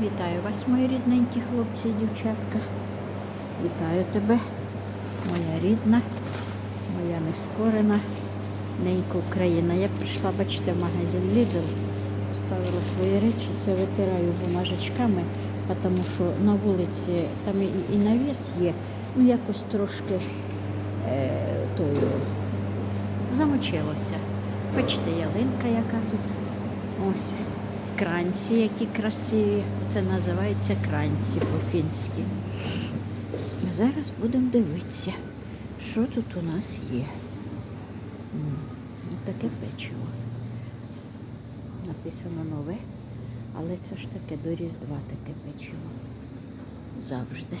Вітаю вас, мої рідненькі хлопці і дівчатка. Вітаю тебе, моя рідна, моя нескорена ненька Україна. Я прийшла, бачите, в магазин Lidl, поставила свої речі, це витираю бумажечками, тому що на вулиці там і, і навіс є, ну якось трошки е, тою, замочилося. Бачите, ялинка яка тут. Ось кранці, які красиві. Це називається кранці по-фінськи. Зараз будемо дивитися, що тут у нас є. Ось таке печиво. Написано нове, але це ж таке до Різдва таке печиво. Завжди.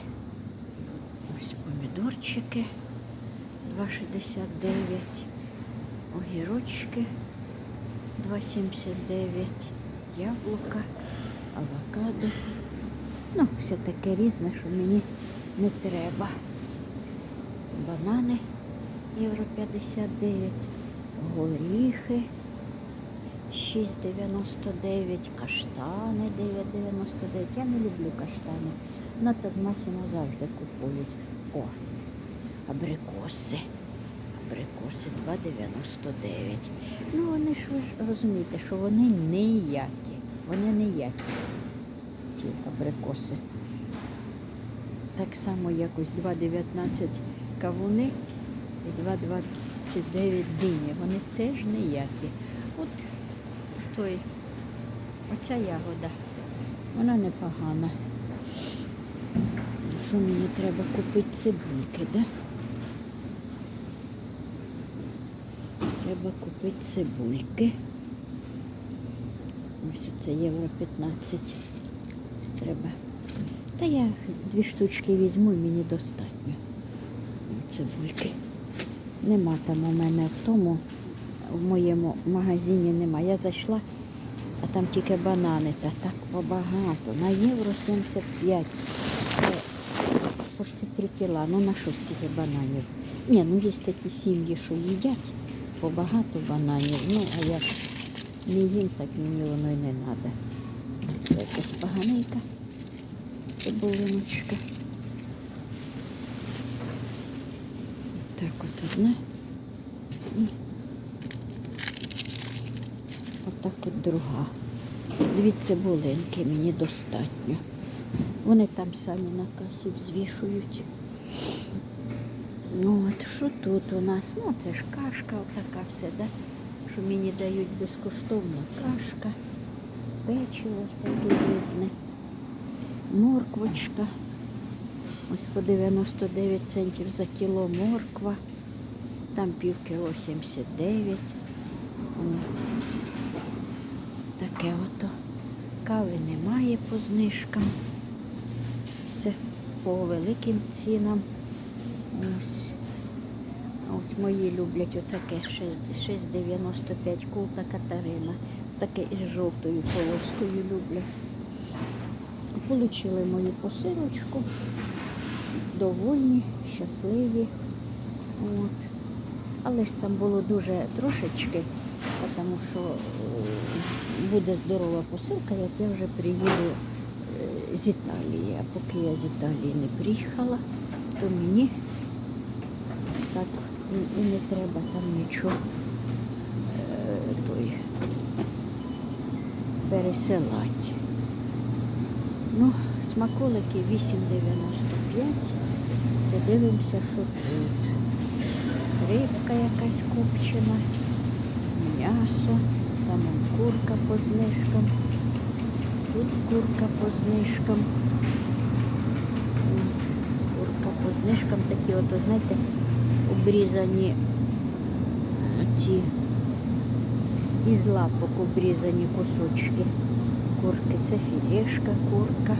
Ось помідорчики 2,69. Огірочки 2,79, яблука, авокадо. Ну, все таке різне, що мені не треба. Банани євро 59, горіхи 6,99, каштани 9,99. Я не люблю каштани. На Тазмасіно завжди купують. О, абрикоси. Абрикоси 2,99. Ну, вони ж ви ж розумієте, що вони ніякі. Вони ніякі. Ті абрикоси. Так само якось 2,19 кавуни і 2,29 дині. Вони теж ніякі. От той, оця ягода, вона непогана. Що мені треба купити цибульки, да? Треба купити цибульки. Ось це євро 15. Треба. Та я дві штучки візьму і мені достатньо. Цибульки. Нема там у мене в тому, в моєму магазині нема. Я зайшла, а там тільки банани. Та так побагато. На євро 75. Це почти 3 кіла. Ну на що стільки бананів? Ні, ну є такі сім'ї, що їдять побагато бананів. Ну, а як не їм, так мені воно й не треба. Це якась поганенька цибулиночка. Так от одна. І отак от друга. Дві цибулинки мені достатньо. Вони там самі на касі взвішують. Ну от що тут у нас? Ну це ж кашка отака все, да? що мені дають безкоштовно кашка, печиво всяке різне, морквочка. Ось по 99 центів за кіло морква. Там пів кіло 79. О, Таке ото. Кави немає по знижкам. Це по великим цінам. Ось. Ось мої люблять отаке 6 6,95 култа Катерина. Таке із жовтою полоскою люблять. Получили мою посилочку. Довольні, щасливі. От. Але ж там було дуже трошечки, тому що е, буде здорова посилка, як я вже приїду е, з Італії. А поки я з Італії не приїхала, то мені так і, і не треба там нічого е, той, пересилати. Ну, смаколики 8,95. Подивимося, що тут. Рибка якась копчена, м'ясо, там курка по знижкам, тут курка по знижкам. Курка по знижкам такі, от, знаєте, обрізані ці із лапок обрізані кусочки курки. Це філешка, курка.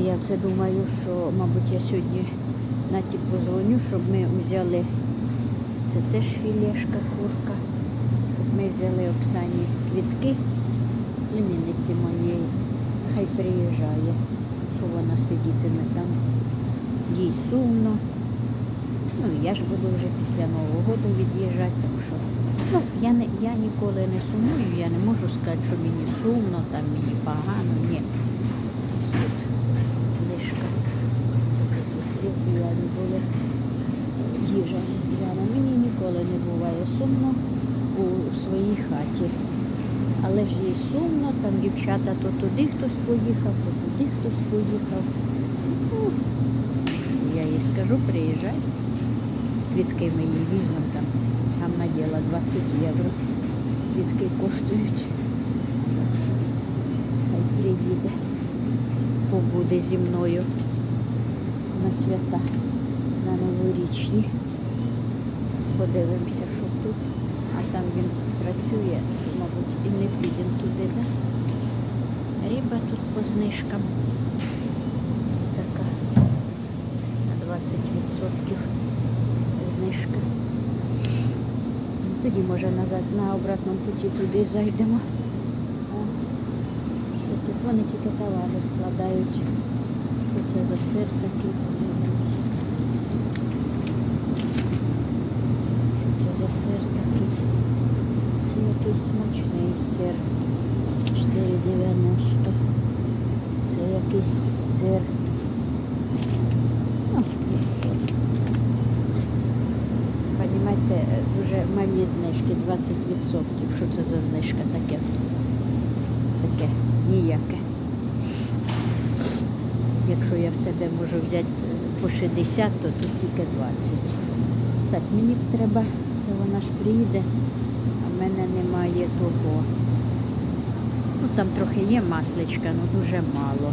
Я це думаю, що, мабуть, я сьогодні Наті позвоню, щоб ми взяли, це теж філешка, курка, щоб ми взяли Оксані квітки, племінниці моєї, хай приїжджає, що вона сидітиме там, їй сумно. Ну, я ж буду вже після Нового року від'їжджати, так що Ну, я, не, я ніколи не сумую, я не можу сказати, що мені сумно, там мені погано. Ні. Тут тут різдвяні були. Їжа різдвяна. Мені ніколи не буває сумно у своїй хаті. Але ж їй сумно, там дівчата то туди хтось поїхав, то туди хтось поїхав. Ну, їй скажу, приїжджай. Квітки ми візьмемо там. Там наділа 20 євро. Квітки коштують. Так що хай приїде, побуде зі мною на свята, на новорічні. Подивимося, що тут. А там він працює, мабуть, і не підемо туди, так? Риба тут по знижкам. Така на 20% знижка. Ну, Тоді, може, назад на обратному путі туди зайдемо. О, що тут вони тільки товари складають. Що це за сир такий? Що це за сир такий? Це якийсь смачний сир. 4,90. Це якийсь сир. Ну, Понімаєте, е, дуже малі знижки, 20%. Що це за знижка таке? Таке ніяке. Якщо я в себе можу взяти по 60, то тут тільки 20. Так, мені треба, вона ж приїде, а в мене немає того. Ну там трохи є масличка, але дуже мало.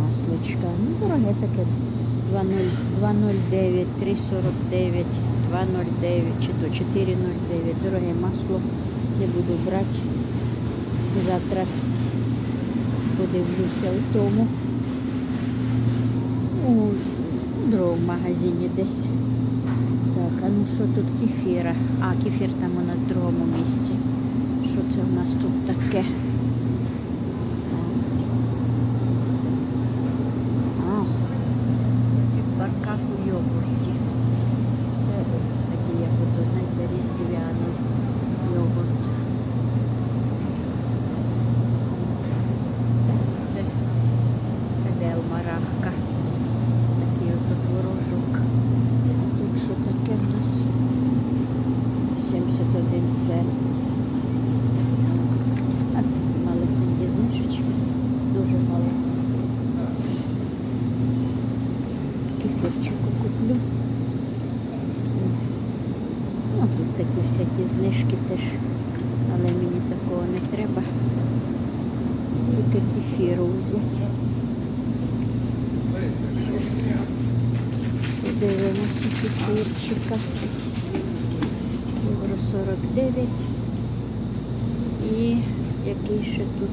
Масличка. Ну, дороге таке 2,09, 3,49, 2,09 чи то 4,09. Дороге масло. Не буду брати. Завтра подивлюся у тому. У другому магазині десь. Так, а ну що тут кефіра? А, кефір там у нас в другому місці. Що це у нас тут таке? А, баркак у йогурті. Це такий, як ото, знаєте, різдвяний йогурт. Це Едел Марахка. Такий ото творожок. Тут що таке в нас? 71 цент. А малесенькі знижечки. Дуже малесенькі. Кефірчику куплю. Ну, тут такі всякі знижки теж. Але мені такого не треба. Тільки кефіру взяти. Подивимося кефірчика. Євро 49. І який ще тут?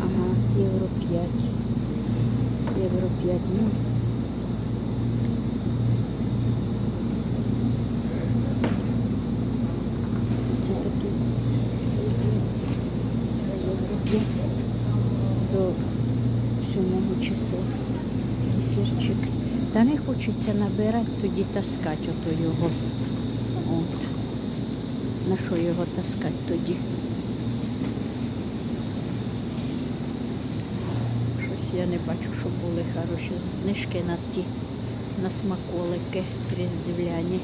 Ага, євро 5. Євро 5. Ну, це такий євро 5 до 7 числа. Та не хочеться набирати, тоді таскати ото його. От. На що його таскати тоді? Щось я не бачу, щоб були хороші знижки на ті на смаколики різдвяні.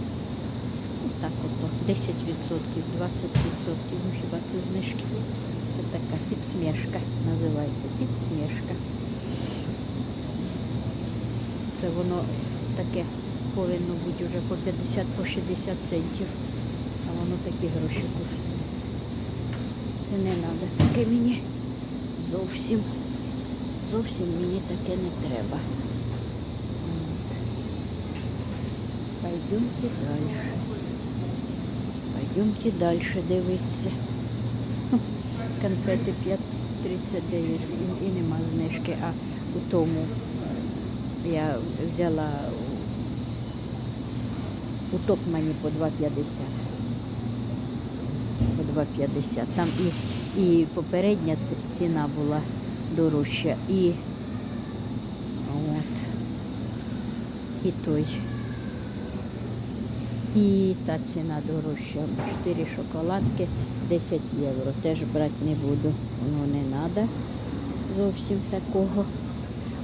Так ото 10%, 20%. Ну хіба це знижки? Це така підсмішка називається підсмішка. Це воно таке повинно бути вже по 50 по 60 центів. А воно такі гроші коштує. Це не треба таке мені. Зовсім. Зовсім мені таке не треба. От. Пойдемте далі. Пойдемте далі дивитися. Конфети 5,39 і, і нема знижки, а у тому я взяла у, Топмані по 2,50. По 2,50. Там і, і попередня ціна була дорожча, і от, і той. І та ціна дорожча. 4 шоколадки 10 євро. Теж брати не буду. Воно не треба зовсім такого.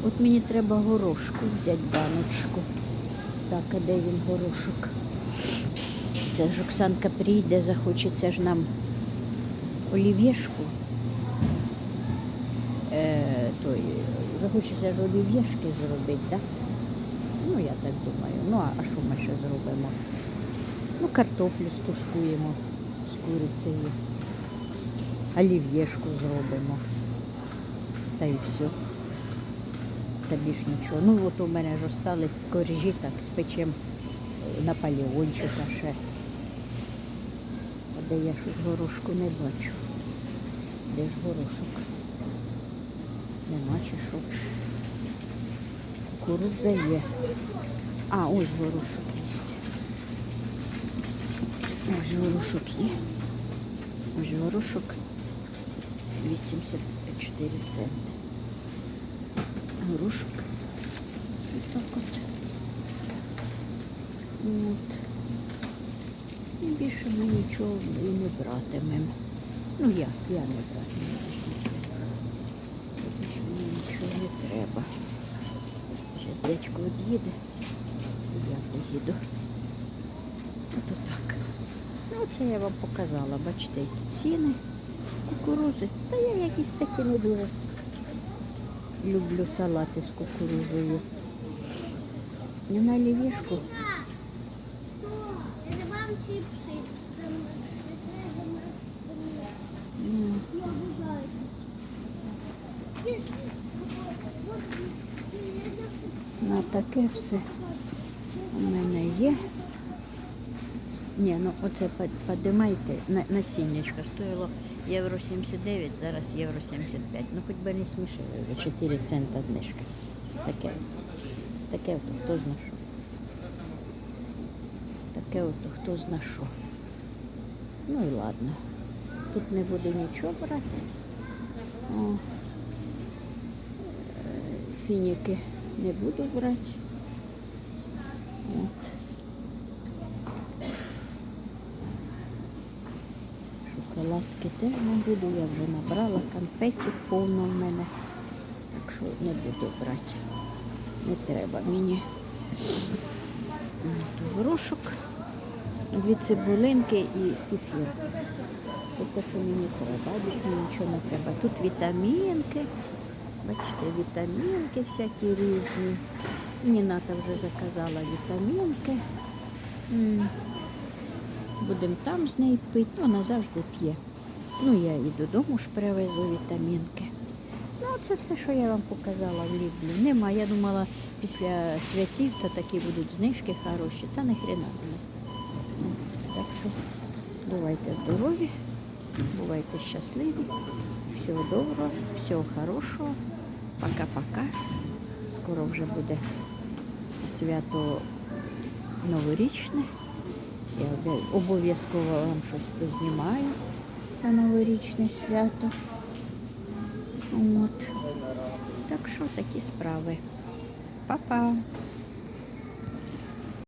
От мені треба горошку взяти баночку. Так, а де він горошок? Це ж Оксанка прийде, захочеться ж нам олів'єшку. Е, той, захочеться ж олів'єшки зробити, так? Ну, я так думаю. Ну, а що ми ще зробимо? Ну, картоплю стушкуємо з курицею. Олів'єшку зробимо. Та й все. Та більш нічого. Ну, от у мене ж остались коржі, так, спечем е, наполеончика ще. А де я щось горошку не бачу. Де ж горошок? Нема чи що. Кукурудза є. А, ось горошок є. Ось горошок є. Ось горошок 84 центи. Горошок. Ось так от. От. І більше ми нічого і не братимемо. Ну як, я не братиму. Більше мені нічого не треба. Зараз дядько від'їде. Я поїду. Ото так. Ну, це я вам показала, бачите, які ціни. Кукурузи. Та я якісь такі не дуже люблю салати з кукурузою. Не на олів'єшку. Что? Это вам чипсы. Там, это, там, там, М, Я обожаю. Если, вот, я даже На таке все у мене є. Ні, ну оце под- подимайте на, насіннячко. Євро 79, зараз євро 75. Ну хоч би не смішили вже 4 цента знижка. Таке. Таке от хто зна що. Таке от хто зна що. Ну і ладно. Тут не буду нічого брати. О. Е, Фініки не буду брати. От. Шоколадки теж не буду, я вже набрала конфетів повно в мене. Так що не буду брати. Не треба мені. Горошок, дві цибулинки і кефір. Це що мені треба, більше нічого не треба. Тут вітамінки. Бачите, вітамінки всякі різні. Ніната вже заказала вітамінки. Будемо там з нею пити. Ну, вона завжди п'є. Ну, я і додому ж привезу вітамінки. Ну, це все, що я вам показала в Лідлі. Нема. Я думала, після святів то такі будуть знижки хороші. Та не. Ну, Так що бувайте здорові, бувайте щасливі. Всього доброго, всього хорошого. Пока-пока. Скоро вже буде свято новорічне. Я обов'язково вам щось познімаю на новорічне свято. От. Так що такі справи. Па-па!